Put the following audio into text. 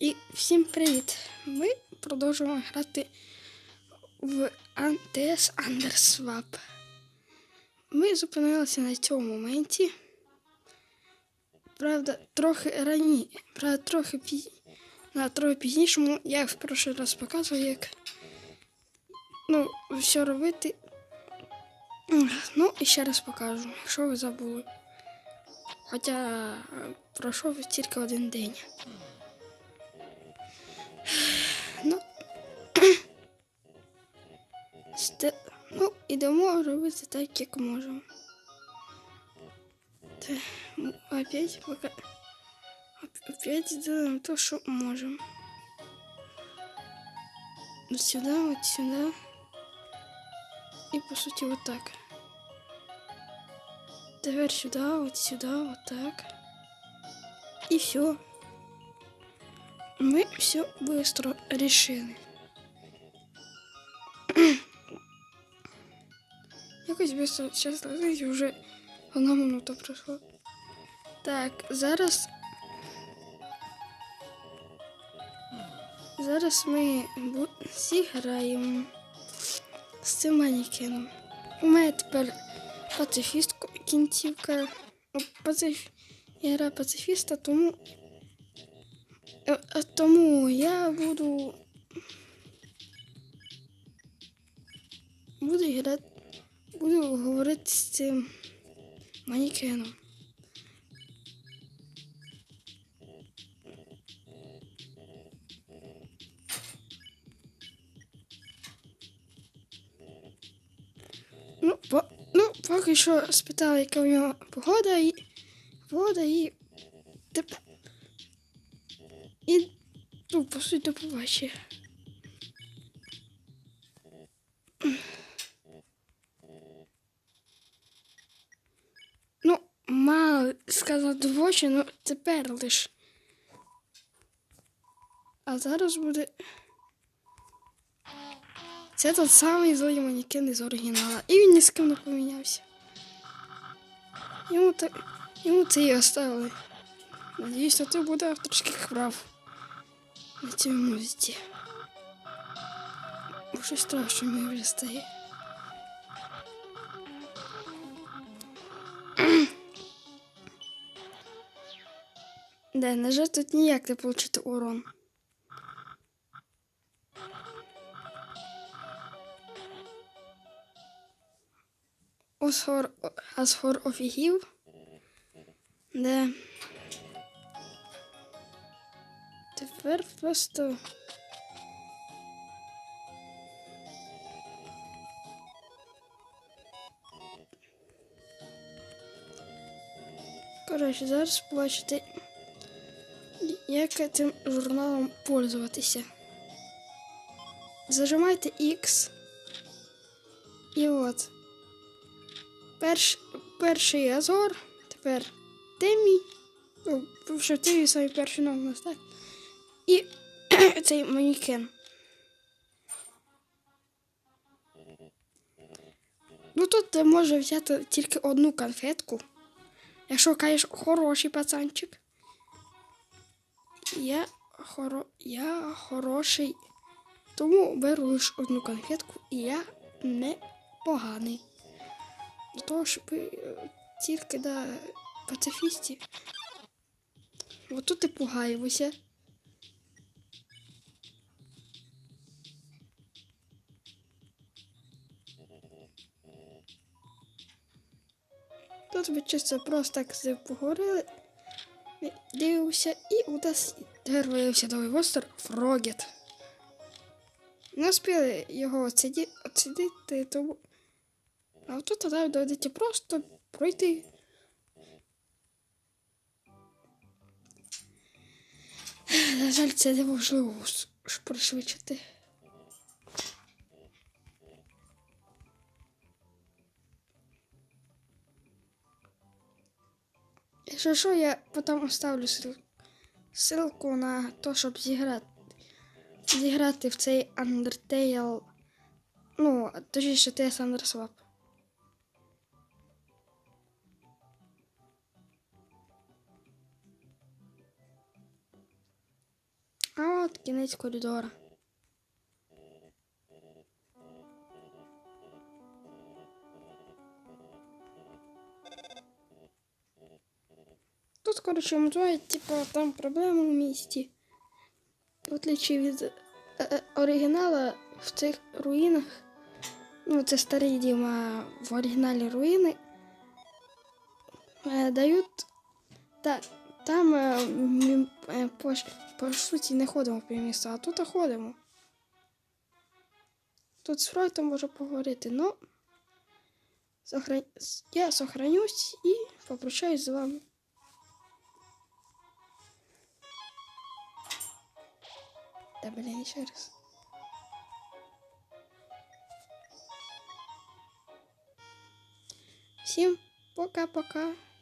І всім привіт! Ми продовжуємо грати в АНТС Underswap. Ми зупинилися на цьому моменті. Правда, трохи раніше, правда, трохи пі... на трохи пізнішому я в перший раз показував, як ну, все робити. Ну, і ще раз покажу, якщо ви забули. Хоча е, пройшов тільки один день. Ну, ідемо робити так, як можемо. Опять пока... оп- Опять делаем то, что можем. Вот сюда, вот сюда. И по сути вот так. Теперь сюда, вот сюда, вот так. И все. Мы все быстро решили. Якось быстро час летить, вже одна минута пройшла. Так, зараз. Зараз ми зіграємо з цим манекеном. У мене тепер пацифіст кінцівка. Пациф... Я граю пацифіста, тому е, Тому я буду. Буду грати. Буду говорити з цим манекеном. Ну, по, ну, поки що спитали, яка у нього погода і погода і. Теп... І ну, по суті, до сказати в ну тепер лиш. А зараз буде. Це тот самий злий манекен із оригінала. І він ні з ким не помінявся. Йому, так, йому це і оставили. Надіюсь, на це буде авторських прав на цій музиці. Бо щось страшно мені вже стає. Да, на жаль, тут ніяк не отримати урон. Осфор, Асфор офігів. Да. Тепер просто. Коротше, зараз побачите, як цим журналом пользуватися. Зажимайте X. І от. Перш, перший Азор, тепер Темі. Ну, що Темі самий перший номер у так? І цей манекен. Ну тут ти може взяти тільки одну конфетку. Якщо кажеш хороший пацанчик. Я, хоро... я хороший. Тому беру лише одну конфетку і я не поганий. Для того, щоб е, тільки до пацифістів. Отут і пугаємося. Тут ми чисто просто так з поговорили. Дивимося, і у нас тепер виявився новий монстр Фрогет. Не успіли його оціді- оцінити, тому. А тут тоді доведеться просто пройти. На жаль, це неможливо пришвидшити. Якщо що, я потім оставлю ссылку на те, щоб зіграти, зіграти в цей Undertale. Ну, точніше, TS Underswap. А от кінець коридора. Коротше, мжає, типу, там проблеми в місті. В отличие від е, е, оригінала в цих руїнах. Ну, це старий дім, а в оригіналі руїни е, дають. Та, там е, ми, е, по, по суті не ходимо по місту, а тут ходимо. Тут з Фройтом можу поговорити, но я сохранюсь і попрощаюсь з вами. Раз. Всім пока-пока.